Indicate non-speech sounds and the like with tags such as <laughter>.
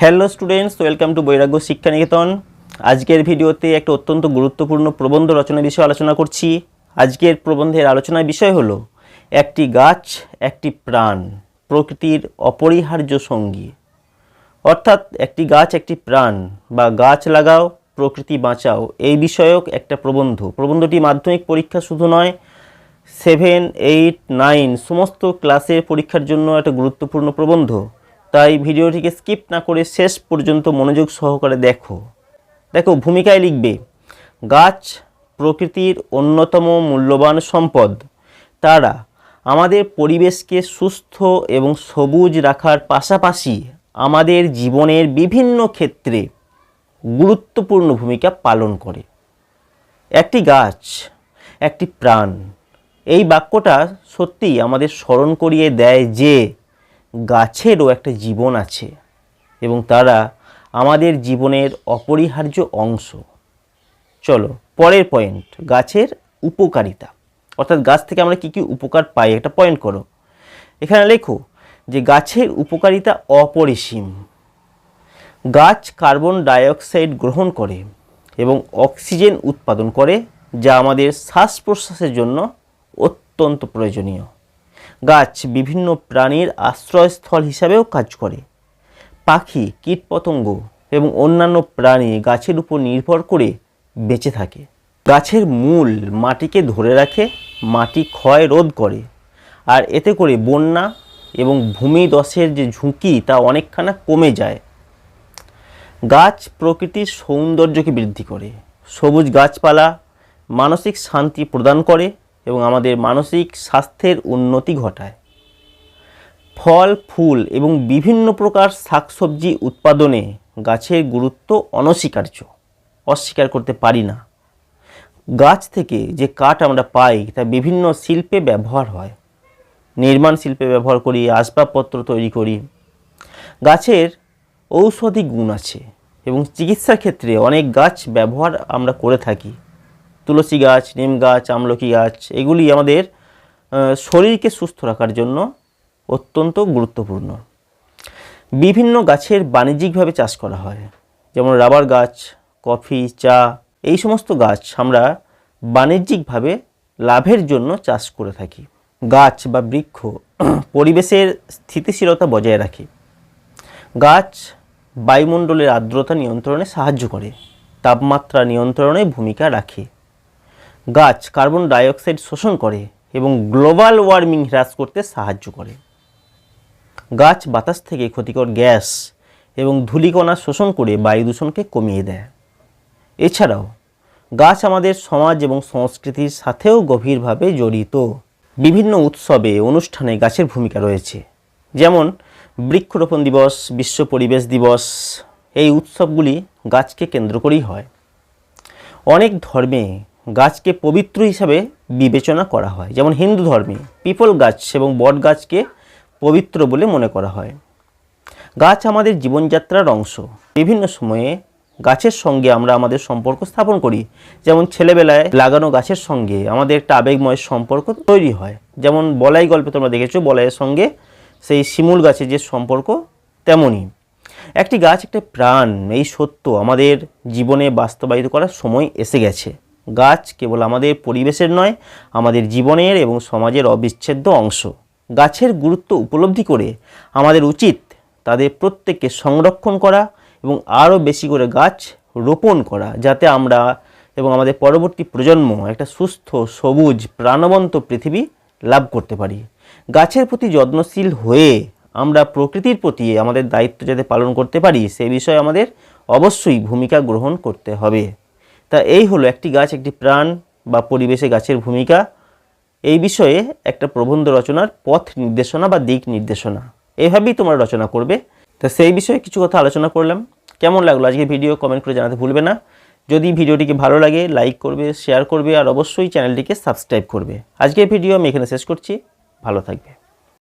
Hello students welcome to বৈরাগ্য শিক্ষা নিকেতন আজকের ভিডিওতে একটা অত্যন্ত গুরুত্বপূর্ণ প্রবন্ধ রচনা বিষয়ে আলোচনা করছি। আজকের প্রবন্ধের আলোচনার বিষয় হলো, একটি গাছ, একটি প্রাণ, প্রকৃতির অপরিহার্য সঙ্গী। অর্থাৎ একটি গাছ, একটি প্রাণ বা গাছ লাগাও, প্রকৃতি বাঁচাও, এই বিষয়ক একটা প্রবন্ধ। প্রবন্ধটি মাধ্যমিক পরীক্ষা শুধু নয় সেভেন এইট নাইন সমস্ত ক্লাসের পরীক্ষার জন্য একটা গুরুত্বপূর্ণ প্রবন্ধ। তাই ভিডিওটিকে স্কিপ না করে শেষ পর্যন্ত মনোযোগ সহকারে দেখো। দেখো, ভূমিকায় লিখবে, গাছ প্রকৃতির অন্যতম মূল্যবান সম্পদ। তারা আমাদের পরিবেশকে সুস্থ এবং সবুজ রাখার পাশাপাশি আমাদের জীবনের বিভিন্ন ক্ষেত্রে গুরুত্বপূর্ণ ভূমিকা পালন করে। একটি গাছ, একটি প্রাণ, এই বাক্যটা সত্যিই আমাদের স্মরণ করিয়ে দেয় যে গাছেরও একটা জীবন আছে এবং তারা আমাদের জীবনের অপরিহার্য অংশ। চলো, পরের পয়েন্ট গাছের উপকারিতা। অর্থাৎ গাছ থেকে আমরা কী কী উপকার পাই, একটা পয়েন্ট করো। এখানে লেখো যে গাছের উপকারিতা অপরিসীম। গাছ কার্বন ডাইঅক্সাইড গ্রহণ করে এবং অক্সিজেন উৎপাদন করে, যা আমাদের শ্বাস প্রশ্বাসের জন্য অত্যন্ত প্রয়োজনীয়। গাছ বিভিন্ন প্রাণীর আশ্রয়স্থল হিসাবেও কাজ করে। পাখি, কীটপতঙ্গ এবং অন্যান্য প্রাণী গাছের উপর নির্ভর করে বেঁচে থাকে। গাছের মূল মাটিকে ধরে রাখে, মাটি ক্ষয় রোধ করে। আর এতে করে বন্যা এবং ভূমিদশের যে ঝুঁকি, তা অনেকখানা কমে যায়। গাছ প্রকৃতির সৌন্দর্যকে বৃদ্ধি করে। সবুজ গাছপালা মানসিক শান্তি প্রদান করে। এবং আমাদের মানসিক স্বাস্থ্যের উন্নতি ঘটায়। ফল, ফুল এবং বিভিন্ন প্রকার শাকসবজি উৎপাদনে গাছের গুরুত্ব অনস্বীকার্য, অস্বীকার করতে পারি না। গাছ থেকে যে কাঠ আমরা পাই, তা বিভিন্ন শিল্পে ব্যবহার হয়। নির্মাণ শিল্পে ব্যবহার করি, আসবাবপত্র তৈরি করি। গাছের ঔষধি গুণ আছে এবং চিকিৎসার ক্ষেত্রে অনেক গাছ ব্যবহার আমরা করে থাকি। তুলসী গাছ, নিম গাছ, আমলকি গাছ, এগুলি আমাদের শরীরকে সুস্থ রাখার জন্য অত্যন্ত গুরুত্বপূর্ণ। বিভিন্ন গাছের বাণিজ্যিকভাবে চাষ করা হয়, যেমন রাবার গাছ, কফি, চা, এই সমস্ত গাছ আমরা বাণিজ্যিকভাবে লাভের জন্য চাষ করে থাকি। গাছ বা বৃক্ষ <clears throat> পরিবেশের স্থিতিশীলতা বজায় রাখে। গাছ বায়ুমণ্ডলের আর্দ্রতা নিয়ন্ত্রণে সাহায্য করে, তাপমাত্রা নিয়ন্ত্রণে ভূমিকা রাখে। গাছ কার্বন ডাইঅক্সাইড শোষণ করে এবং গ্লোবাল ওয়ার্মিং হ্রাস করতে সাহায্য করে। গাছ বাতাস থেকে ক্ষতিকর গ্যাস এবং ধূলিকণা শোষণ করে বায়ু দূষণকে কমিয়ে দেয়। এছাড়াও, গাছ আমাদের সমাজ এবং সংস্কৃতির সাথেও গভীরভাবে জড়িত। বিভিন্ন উৎসবে, অনুষ্ঠানে গাছের ভূমিকা রয়েছে। যেমন, বৃক্ষরোপণ দিবস, বিশ্ব পরিবেশ দিবস, এই উৎসবগুলি গাছকে কেন্দ্র করেই হয়। অনেক ধর্মে গাছকে পবিত্র হিসাবে বিবেচনা করা হয়। যেমন হিন্দু ধর্মে পিপল গাছ এবং বট গাছকে পবিত্র বলে মনে করা হয়। গাছ আমাদের জীবনযাত্রার অংশ। বিভিন্ন সময়ে গাছের সঙ্গে আমরা আমাদের সম্পর্ক স্থাপন করি। যেমন ছেলেবেলায় লাগানো গাছের সঙ্গে আমাদের একটা আবেগময় সম্পর্ক তৈরি হয়। যেমন বলাই গল্পে তোমরা দেখেছ, বলাইয়ের সঙ্গে সেই শিমুল গাছের যে সম্পর্ক তেমনই। একটি গাছ, একটা প্রাণ, এই সত্য আমাদের জীবনে বাস্তবায়িত করার সময় এসে গেছে। গাছ কেবল আমাদের পরিবেশের নয়, আমাদের জীবনের এবং সমাজের অবিচ্ছেদ্য অংশ। গাছের গুরুত্ব উপলব্ধি করে আমাদের উচিত তাদের প্রত্যেককে সংরক্ষণ করা এবং আরও বেশি করে গাছ রোপণ করা, যাতে আমরা এবং আমাদের পরবর্তী প্রজন্ম একটা সুস্থ, সবুজ, প্রাণবন্ত পৃথিবী লাভ করতে পারি। গাছের প্রতি যত্নশীল হয়ে আমরা প্রকৃতির প্রতি আমাদের দায়িত্ব যাতে পালন করতে পারি, সে বিষয়ে আমাদের অবশ্যই ভূমিকা গ্রহণ করতে হবে। তা এই হলো একটি গাছ, একটি প্রাণ বা পরিবেশে গাছের ভূমিকা। এই বিষয়ে একটা প্রবন্ধ রচনার পথ নির্দেশনা বা দিক নির্দেশনা। এভাবেই তোমরা রচনা করবে। তা সেই বিষয়ে কিছু কথা আলোচনা করলাম। কেমন লাগল আজকে ভিডিও কমেন্ট করে জানাতে ভুলবে না। যদি ভিডিওটিকে ভালো লাগে, লাইক করবে, শেয়ার করবে আর অবশ্যই চ্যানেলটিকে সাবস্ক্রাইব করবে। আজকের ভিডিও আমি এখানে শেষ করছি। ভালো থাকবে।